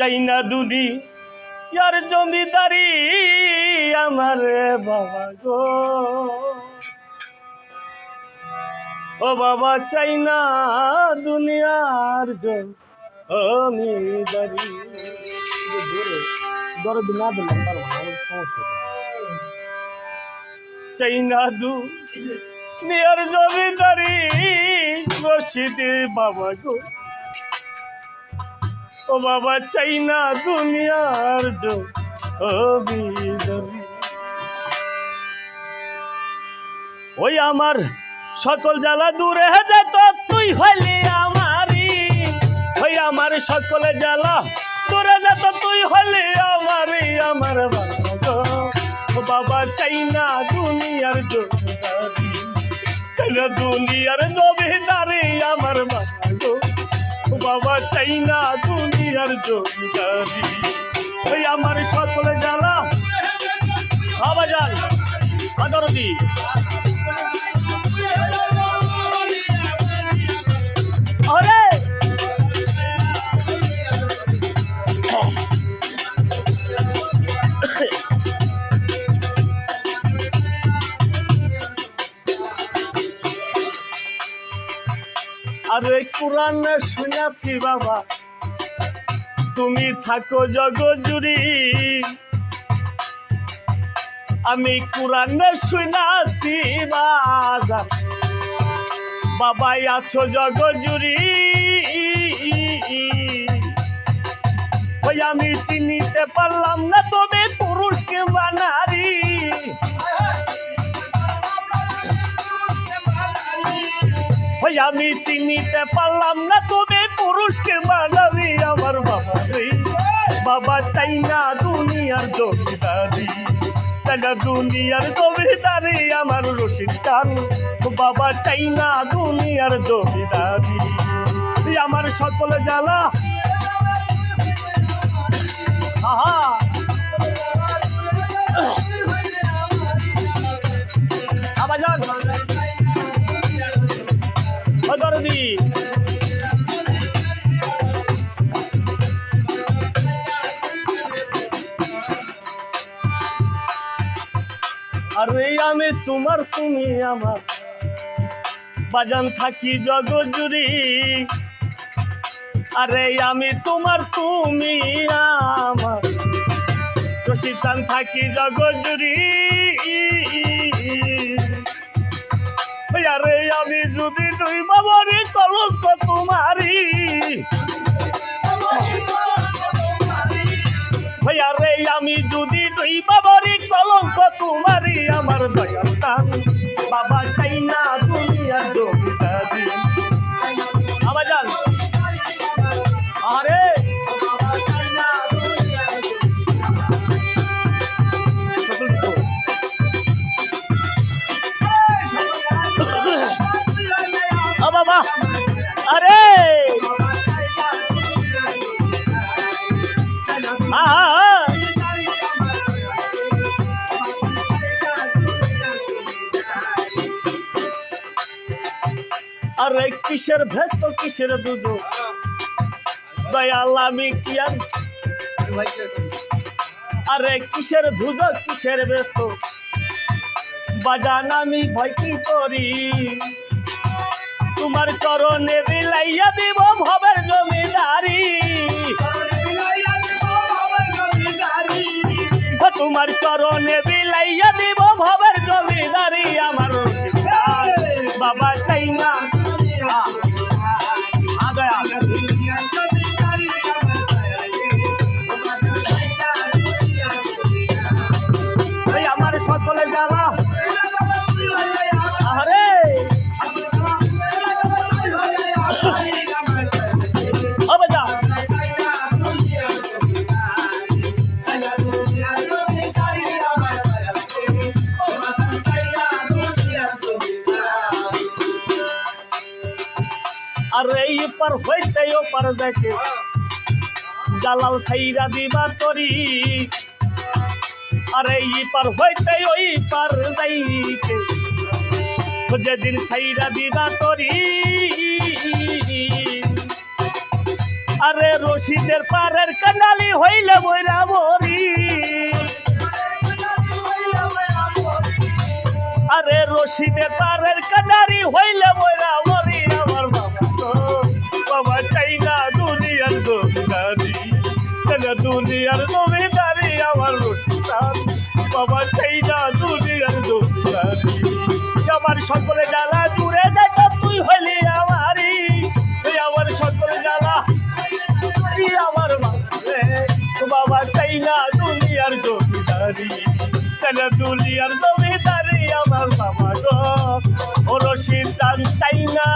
চাই না দুনি ইয়ার জমিদারি আমার বাবা গো। ও বাবা চাই না দুনিয়ার জমিদারি। দরদ না দিলাম সমস্যা। চাই না দু নিয়ার জমিদারি রশিদে বাবা গো। ও বাবা, চাই না দুনিয়ার জমিদারি ওই আমার সকল জ্বালা দূরে যেত তুই হইলি আমারি ওই আমার সকল জ্বালা দূরে যেত তুই হইলি আমারি আমার বাবা গো। ও বাবা, চাই না দুনিয়ার জমিদারি চাই না দুনিয়ার জমিদারি, আমার বাবা চাই না দুনিয়ার জমিদারি। ওই আমার সকলে জ্বালা। আবার যান আদরদি আরে কোরআন শুনাছি বাবা? তুমি থাকো জগজুরি। আমি কোরআন শুনাছি বাবা? বাবাই আছো জগজুরি। ওই আমি চিনিতে পারলাম না তবে আমি চিনিতে পারলাম না তবে পুরুষকে নারী আমার বাবা বাবা চাই না দুনিয়ার জমিদারি না দুনিয়ার জমিদারি আমার রশিদ খান বাবা চাই না দুনিয়ার জমিদারি আমার সকল জ্বালা। আহা! আরে আমি তোমার তুমি আমার। বাজান থাকি জগজুরি আরে আমি তোমার তুমি আমার। রশিদান থাকি জগজুরি আরে আমি যদি তুই বাবারি কলঙ্ক তোমারি। আরে আমি যদি দুই বাবারি কলঙ্ক তোমারই আমার দয়াল আরে কিসের ভেস তো কিসের দুধ? দয়াল আমি কি আর? আরে কিসের ধুধ কিসের ব্যস্ত? বাজান আমি ভয় কি করি? তোমার চরণে বিলাইয়া দিব ভবের জমিদারি। তোমার চরণে বিলাইয়া দিব ভবের জমিদারি। আমার আর এই পার হইতে ও পার দেখে। জালাল খাইরা দিবা তরি। আরে ই পার হইতে ওই পার যাইতে। যেদিন ছাইরা দিবা তরি। আরে রশিদের পারের কানালি হইলে বইরা মরি। আরে রশিদের পারের কানারি হইলে বইরা মরি। দুনিয়ার জমিদারি আমার রশিদার বাবা চাই না দুনিয়ার জমিদারি আমার সকলে জ্বালা জুড়ে দেখ, তুই হলি আমারি তুই আমার সকলে জ্বালা তুই আমার বাবা চাই না দুনিয়ার জমিদারি কেন দুনিয়ার জমিদারি আমার বাবা গো? ও রশিদ চাই না।